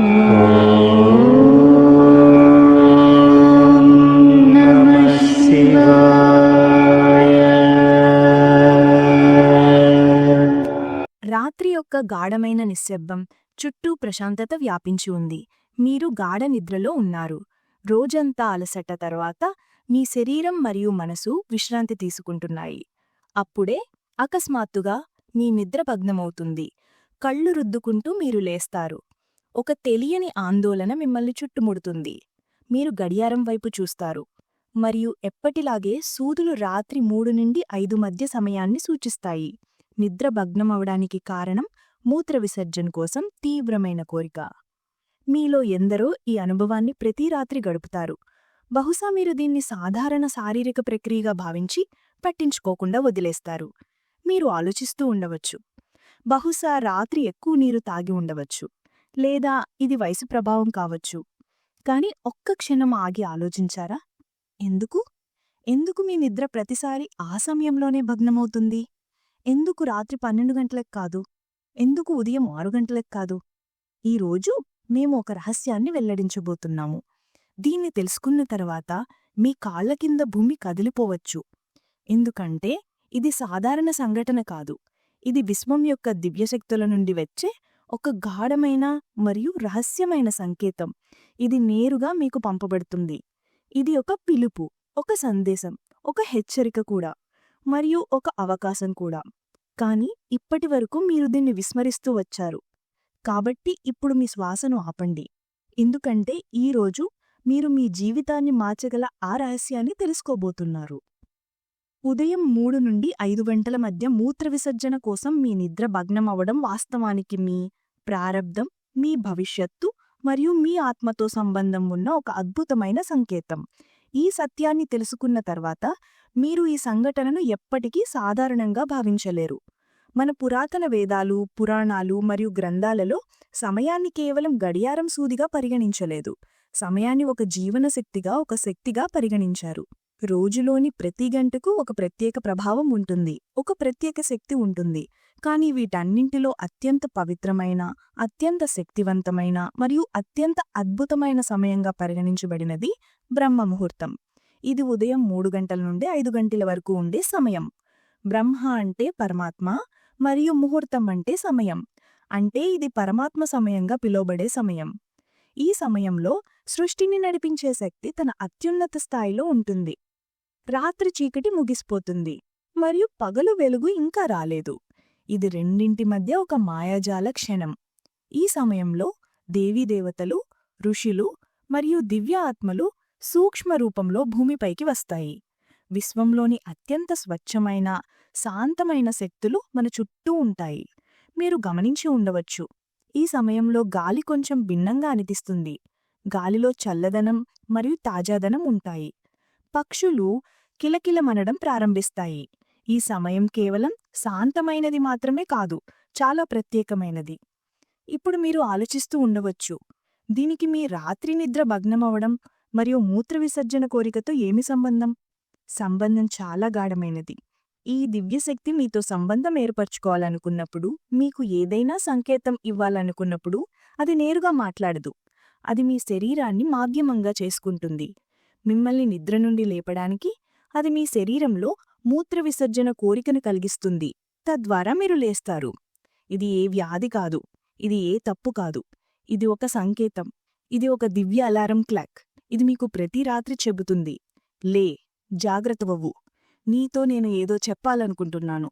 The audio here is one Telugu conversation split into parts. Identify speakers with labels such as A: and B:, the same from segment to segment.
A: రాత్రి యొక్క గాఢమైన నిశ్శబ్దం చుట్టూ ప్రశాంతత వ్యాపించి ఉంది. మీరు గాఢ నిద్రలో ఉన్నారు. రోజంతా అలసట తర్వాత మీ శరీరం మరియు మనసు విశ్రాంతి తీసుకుంటున్నాయి. అప్పుడే అకస్మాత్తుగా మీ నిద్ర భగ్నమవుతుంది. కళ్ళు రుద్దుకుంటూ మీరు లేస్తారు. ఒక తెలియని ఆందోళన మిమ్మల్ని చుట్టుముడుతుంది. మీరు గడియారం వైపు చూస్తారు. మరియు ఎప్పటిలాగే సూదులు రాత్రి మూడు నుండి ఐదు మధ్య సమయాన్ని సూచిస్తాయి. నిద్ర భగ్నమవడానికి కారణం మూత్ర విసర్జన కోసం తీవ్రమైన కోరిక. మీలో ఎందరో ఈ అనుభవాన్ని ప్రతి రాత్రి గడుపుతారు. బహుశా మీరు దీన్ని సాధారణ శారీరక ప్రక్రియగా భావించి పట్టించుకోకుండా వదిలేస్తారు. మీరు ఆలోచిస్తూ ఉండవచ్చు. బహుశా రాత్రి ఎక్కువ నీరు తాగి ఉండవచ్చు. లేదా ఇది వయసు ప్రభావం కావచ్చు. కాని ఒక్క క్షణం ఆగి ఆలోచించారా? ఎందుకు? ఎందుకు మీ నిద్ర ప్రతిసారి ఆ సమయంలోనే భగ్నమవుతుంది? ఎందుకు రాత్రి పన్నెండు గంటలకు కాదు? ఎందుకు ఉదయం ఆరు గంటలకు కాదు? ఈరోజు మేము ఒక రహస్యాన్ని వెల్లడించబోతున్నాము. దీన్ని తెలుసుకున్న తర్వాత మీ కాళ్ళ కింద భూమి కదిలిపోవచ్చు. ఎందుకంటే ఇది సాధారణ సంఘటన కాదు. ఇది విశ్వం యొక్క దివ్యశక్తుల నుండి వచ్చే ఒక గాఢమైన మరియు రహస్యమైన సంకేతం. ఇది నేరుగా మీకు పంపబడుతుంది. ఇది ఒక పిలుపు ఒక సందేశం ఒక హెచ్చరిక కూడా మరియు ఒక అవకాశం కూడా. కాని ఇప్పటివరకు మీరు దీన్ని విస్మరిస్తూ వచ్చారు. కాబట్టి ఇప్పుడు మీ శ్వాసను ఆపండి. ఎందుకంటే ఈరోజు మీరు మీ జీవితాన్ని మార్చగల ఆ రహస్యాన్ని తెలుసుకోబోతున్నారు. ఉదయం మూడు నుండి ఐదు గంటల మధ్య మూత్ర విసర్జన కోసం మీ నిద్ర భగ్నమవడం వాస్తవానికి మీ ప్రారబ్ధం మీ భవిష్యత్తు మరియు మీ ఆత్మతో సంబంధం ఉన్న ఒక అద్భుతమైన సంకేతం. ఈ సత్యాన్ని తెలుసుకున్న తర్వాత మీరు ఈ సంఘటనను ఎప్పటికీ సాధారణంగా భావించలేరు. మన పురాతన వేదాలు పురాణాలు మరియు గ్రంథాలలో సమయాన్ని కేవలం గడియారం సూదిగా పరిగణించలేదు. సమయాన్ని ఒక జీవనశక్తిగా ఒక శక్తిగా పరిగణించారు. రోజులోని ప్రతి గంటకు ఒక ప్రత్యేక ప్రభావం ఉంటుంది ఒక ప్రత్యేక శక్తి ఉంటుంది. కానీ వీటన్నింటిలో అత్యంత పవిత్రమైన అత్యంత శక్తివంతమైన మరియు అత్యంత అద్భుతమైన సమయంగా పరిగణించబడినది బ్రహ్మ ముహూర్తం ఇది ఉదయం మూడు గంటల నుండి ఐదు గంటల వరకు ఉండే సమయం. బ్రహ్మ అంటే పరమాత్మ మరియు ముహూర్తం అంటే సమయం. అంటే ఇది పరమాత్మ సమయంగా పిలువబడే సమయం. ఈ సమయంలో సృష్టిని నడిపించే శక్తి తన అత్యున్నత స్థాయిలో ఉంటుంది. రాత్రి చీకటి ముగిసిపోతుంది. మరియు పగలు వెలుగు ఇంకా రాలేదు. ఇది రెండింటి మధ్య ఒక మాయాజాల క్షణం. ఈ సమయంలో దేవీదేవతలు ఋషులు మరియు దివ్య ఆత్మలు సూక్ష్మ రూపంలో భూమిపైకి వస్తాయి. విశ్వంలోని అత్యంత స్వచ్ఛమైన శాంతమైన శక్తులు మన చుట్టూ ఉంటాయి. మీరు గమనించి ఉండవచ్చు. ఈ సమయంలో గాలి కొంచెం భిన్నంగా అనిపిస్తుంది. గాలిలో చల్లదనం మరియు తాజాదనం ఉంటాయి. పక్షులు కిలకిలమనడం ప్రారంభిస్తాయి. ఈ సమయం కేవలం శాంతమైనది మాత్రమే కాదు చాలా ప్రత్యేకమైనది. ఇప్పుడు మీరు ఆలోచిస్తూ ఉండవచ్చు దీనికి మీ రాత్రి నిద్ర భగ్నమవడం మరియు మూత్ర విసర్జన కోరికతో ఏమి సంబంధం? సంబంధం చాలా గాఢమైనది. ఈ దివ్యశక్తి మీతో సంబంధం ఏర్పరచుకోవాలనుకున్నప్పుడు మీకు ఏదైనా సంకేతం ఇవ్వాలనుకున్నప్పుడు అది నేరుగా మాట్లాడదు. అది మీ శరీరాన్ని మాధ్యమంగా చేసుకుంటుంది. మిమ్మల్ని నిద్ర నుండి లేపడానికి అది మీ శరీరంలో మూత్ర విసర్జన కోరికను కలిగిస్తుంది. తద్వారా మీరు లేస్తారు. ఇది ఏ వ్యాధి కాదు. ఇది ఏ తప్పు కాదు. ఇది ఒక సంకేతం. ఇది ఒక దివ్య అలారం క్లాక్. ఇది మీకు ప్రతి రాత్రి చెబుతుంది. లే జాగ్రత్తవవు నీతో నేను ఏదో చెప్పాలనుకుంటున్నాను.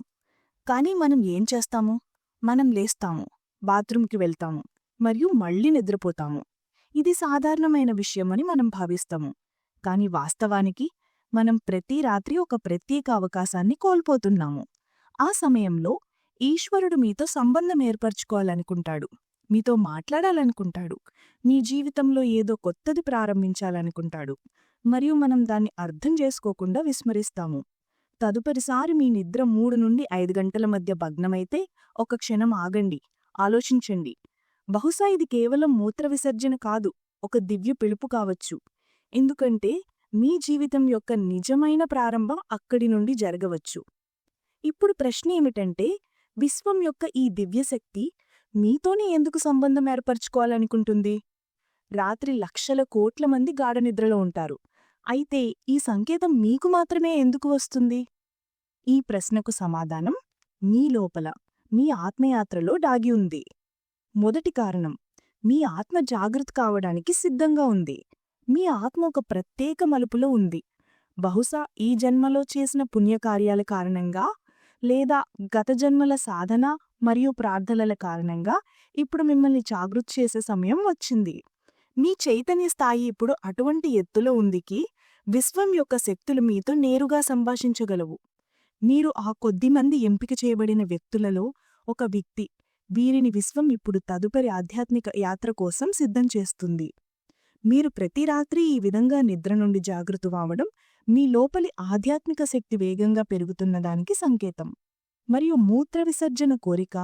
A: కానీ మనం ఏం చేస్తాము? మనం లేస్తాము. బాత్రూంకి వెళ్తాము. మరియు మళ్ళీ నిద్రపోతాము. ఇది సాధారణమైన విషయమని మనం భావిస్తాము. కాని వాస్తవానికి మనం ప్రతి రాత్రి ఒక ప్రత్యేక అవకాశాన్ని కోల్పోతున్నాము. ఆ సమయంలో ఈశ్వరుడు మీతో సంబంధం ఏర్పరచుకోవాలనుకుంటాడు. మీతో మాట్లాడాలనుకుంటాడు. మీ జీవితంలో ఏదో కొత్తది ప్రారంభించాలనుకుంటాడు. మరియు మనం దాన్ని అర్థం చేసుకోకుండా విస్మరిస్తాము. తదుపరిసారి మీ నిద్ర మూడు నుండి ఐదు గంటల మధ్య భగ్నమైతే ఒక క్షణం ఆగండి. ఆలోచించండి. బహుశా ఇది కేవలం మూత్ర విసర్జన కాదు. ఒక దివ్య పిలుపు కావచ్చు. ఎందుకంటే మీ జీవితం యొక్క నిజమైన ప్రారంభం అక్కడి నుండి జరగవచ్చు. ఇప్పుడు ప్రశ్న ఏమిటంటే విశ్వం యొక్క ఈ దివ్యశక్తి మీతోనే ఎందుకు సంబంధం ఏర్పరచుకోవాలనుకుంటుంది? రాత్రి లక్షల కోట్ల మంది గాఢ నిద్రలో ఉంటారు. అయితే ఈ సంకేతం మీకు మాత్రమే ఎందుకు వస్తుంది? ఈ ప్రశ్నకు సమాధానం మీ లోపల మీ ఆత్మయాత్రలో దాగి ఉంది. మొదటి కారణం మీ ఆత్మ జాగృత కావడానికి సిద్ధంగా ఉంది. మీ ఆత్మ ఒక ప్రత్యేక మలుపులో ఉంది. బహుశా ఈ జన్మలో చేసిన పుణ్యకార్యాల కారణంగా లేదా గత జన్మల సాధన మరియు ప్రార్థనల కారణంగా ఇప్పుడు మిమ్మల్ని జాగృతి చేసే సమయం వచ్చింది. మీ చైతన్య స్థాయి ఇప్పుడు అటువంటి ఎత్తులో ఉందికి విశ్వం యొక్క శక్తులు మీతో నేరుగా సంభాషించగలవు. మీరు ఆ కొద్దిమంది ఎంపిక చేయబడిన వ్యక్తులలో ఒక వ్యక్తి వీరిని విశ్వం ఇప్పుడు తదుపరి ఆధ్యాత్మిక యాత్ర కోసం సిద్ధం చేస్తుంది. మీరు ప్రతి రాత్రి ఈ విధంగా నిద్ర నుండి జాగృతమవడం మీ లోపలి ఆధ్యాత్మిక శక్తి వేగంగా పెరుగుతున్నదానికి సంకేతం. మరియు మూత్ర విసర్జన కోరిక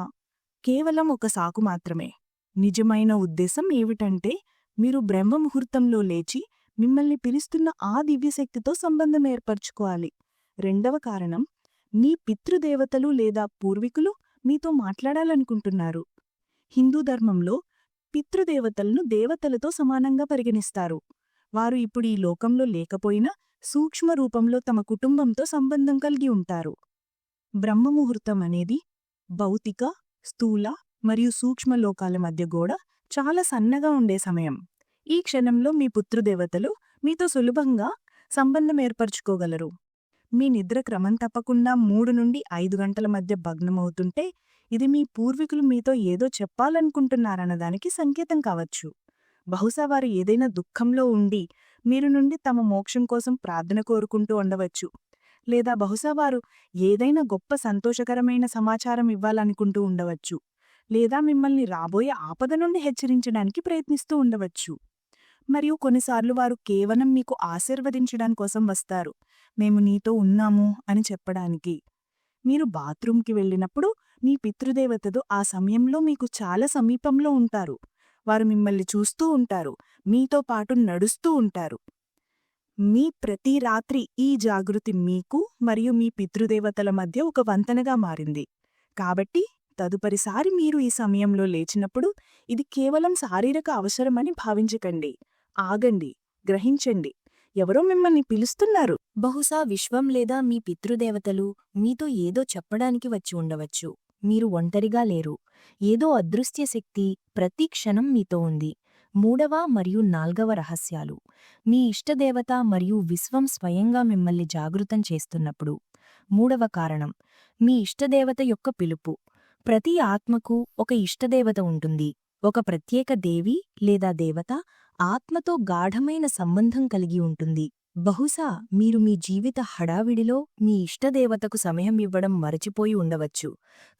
A: కేవలం ఒక సాకు మాత్రమే. నిజమైన ఉద్దేశం ఏమిటంటే మీరు బ్రహ్మముహూర్తంలో లేచి మిమ్మల్ని పిలుస్తున్న ఆ దివ్యశక్తితో సంబంధం ఏర్పరచుకోవాలి. రెండవ కారణం మీ పితృదేవతలు లేదా పూర్వీకులు మీతో మాట్లాడాలనుకుంటున్నారు. హిందూ ధర్మంలో పితృదేవతలను దేవతలతో సమానంగా పరిగణిస్తారు. వారు ఇప్పుడు ఈ లోకంలో లేకపోయినా సూక్ష్మ రూపంలో తమ కుటుంబంతో సంబంధం కలిగి ఉంటారు. బ్రహ్మముహూర్తం అనేది భౌతిక స్థూల మరియు సూక్ష్మ లోకాల మధ్య గోడ చాలా సన్నగా ఉండే సమయం. ఈ క్షణంలో మీ పుత్రుదేవతలు మీతో సులభంగా సంబంధం ఏర్పరచుకోగలరు. మీ నిద్ర క్రమం తప్పకుండా మూడు నుండి ఐదు గంటల మధ్య భగ్నమవుతుంటే ఇది మీ పూర్వీకులు మీతో ఏదో చెప్పాలనుకుంటున్నారన్నదానికి సంకేతం కావచ్చు. బహుశా వారు ఏదైనా దుఃఖంలో ఉండి మీరు నుండి తమ మోక్షం కోసం ప్రార్థన కోరుకుంటూ ఉండవచ్చు. లేదా బహుశా వారు ఏదైనా గొప్ప సంతోషకరమైన సమాచారం ఇవ్వాలనుకుంటూ ఉండవచ్చు. లేదా మిమ్మల్ని రాబోయే ఆపద నుండి హెచ్చరించడానికి ప్రయత్నిస్తూ ఉండవచ్చు. మరియు కొన్నిసార్లు వారు కేవలం మీకు ఆశీర్వదించడం కోసం వస్తారు. మేము నీతో ఉన్నాము అని చెప్పడానికి. మీరు బాత్రూంకి వెళ్ళినప్పుడు మీ పితృదేవతలు ఆ సమయంలో మీకు చాలా సమీపంలో ఉంటారు. వారు మిమ్మల్ని చూస్తూ ఉంటారు. మీతో పాటు నడుస్తూ ఉంటారు. మీ ప్రతి రాత్రి ఈ జాగృతి మీకు మరియు మీ పితృదేవతల మధ్య ఒక వంతెనగా మారింది. కాబట్టి తదుపరిసారి మీరు ఈ సమయంలో లేచినప్పుడు ఇది కేవలం శారీరక అవసరమని భావించకండి. ఆగండి. గ్రహించండి. ఎవరో మిమ్మల్ని పిలుస్తున్నారు.
B: బహుశా విశ్వం లేదా మీ పితృదేవతలు మీతో ఏదో చెప్పడానికి వచ్చి ఉండవచ్చు. మీరు ఒంటరిగా లేరు. ఏదో అదృశ్య శక్తి ప్రతి క్షణం మీతో ఉంది. మూడవ మరియు నాల్గవ రహస్యాలు. మీ ఇష్టదేవత మరియు విశ్వం స్వయంగా మిమ్మల్ని జాగృతం చేస్తున్నప్పుడు. మూడవ కారణం. మీ ఇష్టదేవత యొక్క పిలుపు. ప్రతి ఆత్మకు ఒక ఇష్టదేవత ఉంటుంది. ఒక ప్రత్యేక దేవి లేదా దేవత ఆత్మతో గాఢమైన సంబంధం కలిగి ఉంటుంది. బహుశా మీరు మీ జీవిత హడావిడిలో మీ ఇష్టదేవతకు సమయం ఇవ్వడం మరచిపోయి ఉండవచ్చు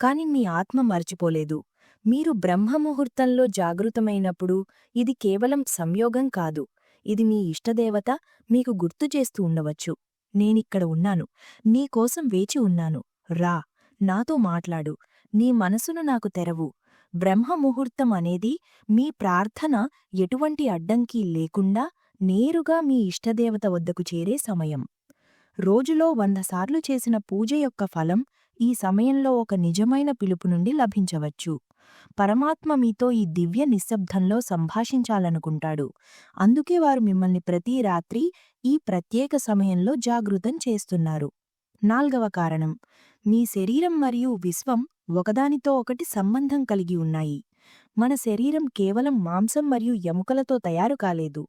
B: కాని మీ ఆత్మ మరచిపోలేదు. మీరు బ్రహ్మముహూర్తంలో జాగృతమైనప్పుడు ఇది కేవలం సంయోగం కాదు ఇది మీ ఇష్టదేవత మీకు గుర్తు చేస్తూ ఉండవచ్చు. నేనిక్కడ ఉన్నాను నీకోసం వేచి ఉన్నాను. రా నాతో మాట్లాడు నీ మనసును నాకు తెరవు. బ్రహ్మముహూర్తం అనేది మీ ప్రార్థన ఎటువంటి అడ్డంకి లేకుండా నేరుగా మీ ఇష్టదేవత వద్దకు చేరే సమయం. రోజులో వంద సార్లు చేసిన పూజ యొక్క ఫలం ఈ సమయంలో ఒక నిజమైన పిలుపు నుండి లభించవచ్చు. పరమాత్మ మీతో ఈ దివ్య నిశ్శబ్దంలో సంభాషించాలనుకుంటాడు. అందుకే వారు మిమ్మల్ని ప్రతి రాత్రి ఈ ప్రత్యేక సమయంలో జాగృతం చేస్తున్నారు. నాల్గవ కారణం. మీ శరీరం మరియు విశ్వం ఒకదానితో ఒకటి సంబంధం కలిగి ఉన్నాయి. మన శరీరం కేవలం మాంసం మరియు ఎముకలతో తయారు కాలేదు.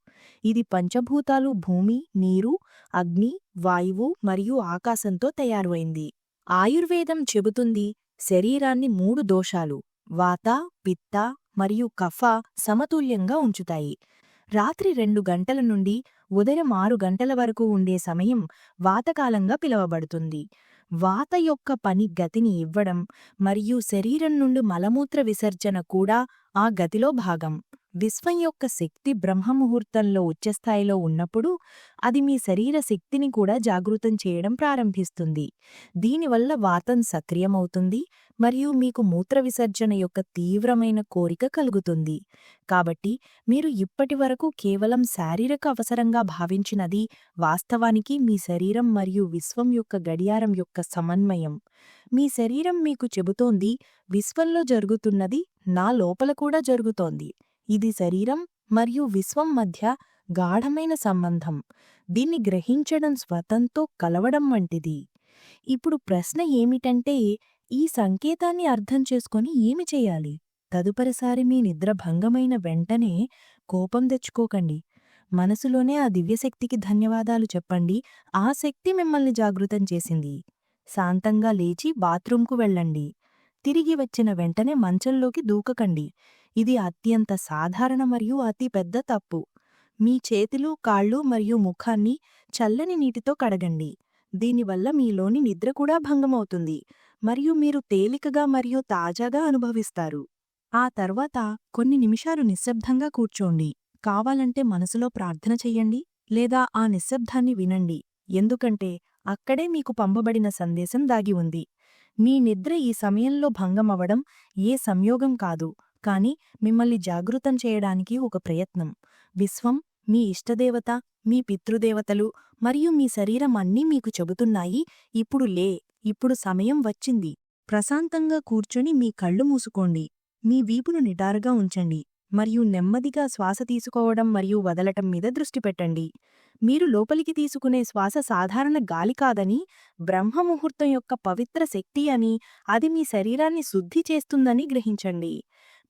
B: ఇది పంచభూతాలు భూమి నీరు అగ్ని వాయువు మరియు ఆకాశంతో తయారైంది. ఆయుర్వేదం చెబుతుంది శరీరాన్ని మూడు దోషాలు వాత పిత్త మరియు కఫ సమతుల్యంగా ఉంచుతాయి. రాత్రి రెండు గంటల నుండి ఉదయం ఆరు గంటల వరకు ఉండే సమయం వాతకాలంగా పిలువబడుతుంది. వాత యొక్క పని గతిని ఇవ్వడం మరియు శరీరం నుండి మలమూత్ర విసర్జన కూడా ఆ గతిలో భాగం.
A: విశ్వం యొక్క శక్తి బ్రహ్మముహూర్తంలో ఉచ్చస్థాయిలో ఉన్నప్పుడు అది మీ శరీర శక్తిని కూడా జాగృతం చేయడం ప్రారంభిస్తుంది. దీనివల్ల వాతం సక్రియమవుతుంది మరియు మీకు మూత్ర విసర్జన యొక్క తీవ్రమైన కోరిక కలుగుతుంది. కాబట్టి మీరు ఇప్పటివరకు కేవలం శారీరక అవసరంగా భావించినది వాస్తవానికి మీ శరీరం మరియు విశ్వం యొక్క గడియారం యొక్క సమన్వయం. మీ శరీరం మీకు చెబుతోంది విశ్వంలో జరుగుతున్నది నా లోపల కూడా జరుగుతోంది. ఇది శరీరం మరియు విశ్వం మధ్య గాఢమైన సంబంధం. దీన్ని గ్రహించడం స్వతంతో కలవడం వంటిది. ఇప్పుడు ప్రశ్న ఏమిటంటే ఈ సంకేతాన్ని అర్థం చేసుకొని ఏమి చేయాలి? తదుపరిసారి మీ నిద్ర భంగమైన వెంటనే కోపం తెచ్చుకోకండి. మనసులోనే ఆ దివ్యశక్తికి ధన్యవాదాలు చెప్పండి. ఆ శక్తి మిమ్మల్ని జాగృతం చేసింది. శాంతంగా లేచి బాత్రూంకు వెళ్ళండి. తిరిగి వచ్చిన వెంటనే మంచంలోకి దూకకండి. ఇది అత్యంత సాధారణ మరియు అతి పెద్ద తప్పు. మీ చేతులు కాళ్ళు మరియు ముఖాన్ని చల్లని నీటితో కడగండి. దీనివల్ల మీలోని నిద్ర కూడా భంగమవుతుంది. మరియు మీరు తేలికగా మరియు తాజాగా అనుభవిస్తారు. ఆ తర్వాత కొన్ని నిమిషాలు నిశ్శబ్దంగా కూర్చోండి. కావాలంటే మనసులో ప్రార్థన చెయ్యండి లేదా ఆ నిశ్శబ్దాన్ని వినండి. ఎందుకంటే అక్కడే మీకు పంపబడిన సందేశం దాగి ఉంది. మీ నిద్ర ఈ సమయంలో భంగమవడం ఏ సంయోగం కాదు కాని మిమ్మల్ని జాగృతం చేయడానికి ఒక ప్రయత్నం. విశ్వం మీ ఇష్టదేవత మీ పితృదేవతలు మరియు మీ శరీరం అన్నీ మీకు చెబుతున్నాయి ఇప్పుడు లే ఇప్పుడు సమయం వచ్చింది. ప్రశాంతంగా కూర్చొని మీ కళ్ళు మూసుకోండి. మీ వీపును నిటారుగా ఉంచండి. మరియు నెమ్మదిగా శ్వాస తీసుకోవడం మరియు వదలటం మీద దృష్టి పెట్టండి. మీరు లోపలికి తీసుకునే శ్వాస సాధారణ గాలి కాదని బ్రహ్మముహూర్తం యొక్క పవిత్ర శక్తి అని అది మీ శరీరాన్ని శుద్ధి చేస్తుందని గ్రహించండి.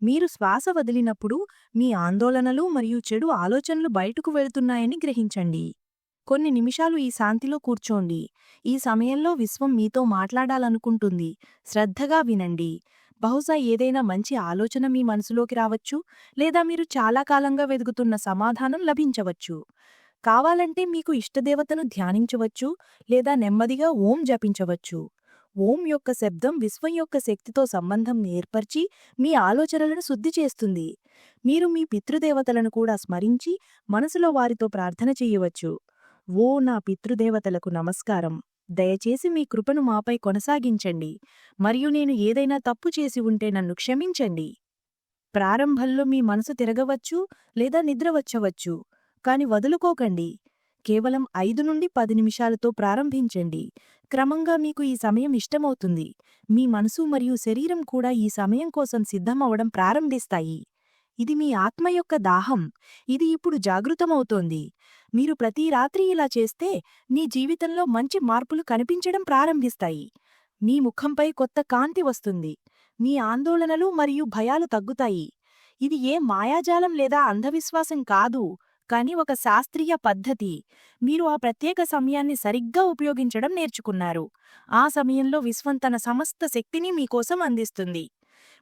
A: మీరు శ్వాస వదిలినప్పుడు మీ ఆందోళనలు మరియు చెడు ఆలోచనలు బయటకు వెళుతున్నాయని గ్రహించండి. కొన్ని నిమిషాలు ఈ శాంతిలో కూర్చోండి. ఈ సమయంలో విశ్వం మీతో మాట్లాడాలనుకుంటుంది. శ్రద్ధగా వినండి. బహుశా ఏదైనా మంచి ఆలోచన మీ మనసులోకి రావచ్చు లేదా మీరు చాలా కాలంగా వెదుగుతున్న సమాధానం లభించవచ్చు. కావాలంటే మీకు ఇష్టదేవతను ధ్యానించవచ్చు లేదా నెమ్మదిగా ఓం జపించవచ్చు. ఓం యొక్క శబ్దం విశ్వం యొక్క శక్తితో సంబంధం ఏర్పరిచి మీ ఆలోచనలను శుద్ధి చేస్తుంది. మీరు మీ పితృదేవతలను కూడా స్మరించి మనసులో వారితో ప్రార్థన చెయ్యవచ్చు ఓ నా పితృదేవతలకు నమస్కారం. దయచేసి మీ కృపను మాపై కొనసాగించండి. మరియు నేను ఏదైనా తప్పు చేసి ఉంటే నన్ను క్షమించండి. ప్రారంభంలో మీ మనసు తిరగవచ్చు లేదా నిద్రవచ్చవచ్చు కాని వదులుకోకండి. కేవలం ఐదు నుండి పది నిమిషాలతో ప్రారంభించండి. క్రమంగా మీకు ఈ సమయం ఇష్టమవుతుంది. మీ మనసు మరియు శరీరం కూడా ఈ సమయం కోసం సిద్ధమవడం ప్రారంభిస్తాయి. ఇది మీ ఆత్మ యొక్క దాహం. ఇది ఇప్పుడు జాగృతమవుతోంది. మీరు ప్రతి రాత్రి ఇలా చేస్తే నీ జీవితంలో మంచి మార్పులు కనిపించడం ప్రారంభిస్తాయి. మీ ముఖంపై కొత్త కాంతి వస్తుంది. మీ ఆందోళనలు మరియు భయాలు తగ్గుతాయి. ఇది ఏ మాయాజాలం లేదా అంధవిశ్వాసం కాదు కాని ఒక శాస్త్రీయ పద్ధతి. మీరు ఆ ప్రత్యేక సమయాన్ని సరిగ్గా ఉపయోగించడం నేర్చుకున్నారు. ఆ సమయంలో విశ్వం తన సమస్త శక్తిని మీకోసం అందిస్తుంది.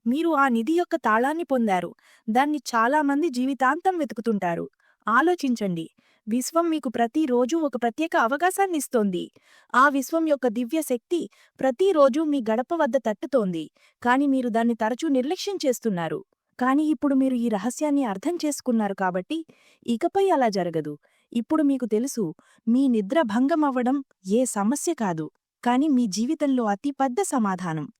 A: మీరు ఆ నిధి యొక్క తాళాన్ని పొందారు. దాన్ని చాలామంది జీవితాంతం వెతుకుతుంటారు. ఆలోచించండి. విశ్వం మీకు ప్రతిరోజు ఒక ప్రత్యేక అవకాశాన్నిస్తోంది ఆ విశ్వం యొక్క దివ్య శక్తి ప్రతిరోజూ మీ గడప వద్ద తట్టుతోంది. కాని మీరు దాన్ని తరచూ నిర్లక్ష్యం చేస్తున్నారు. కాని ఇప్పుడు మీరు ఈ రహస్యాన్ని అర్థం చేసుకున్నారు కాబట్టి ఇకపై అలా జరగదు. ఇప్పుడు మీకు తెలుసు మీ నిద్ర భంగమవ్వడం ఏ సమస్య కాదు. కాని మీ జీవితంలో అతి పెద్ద సమాధానం.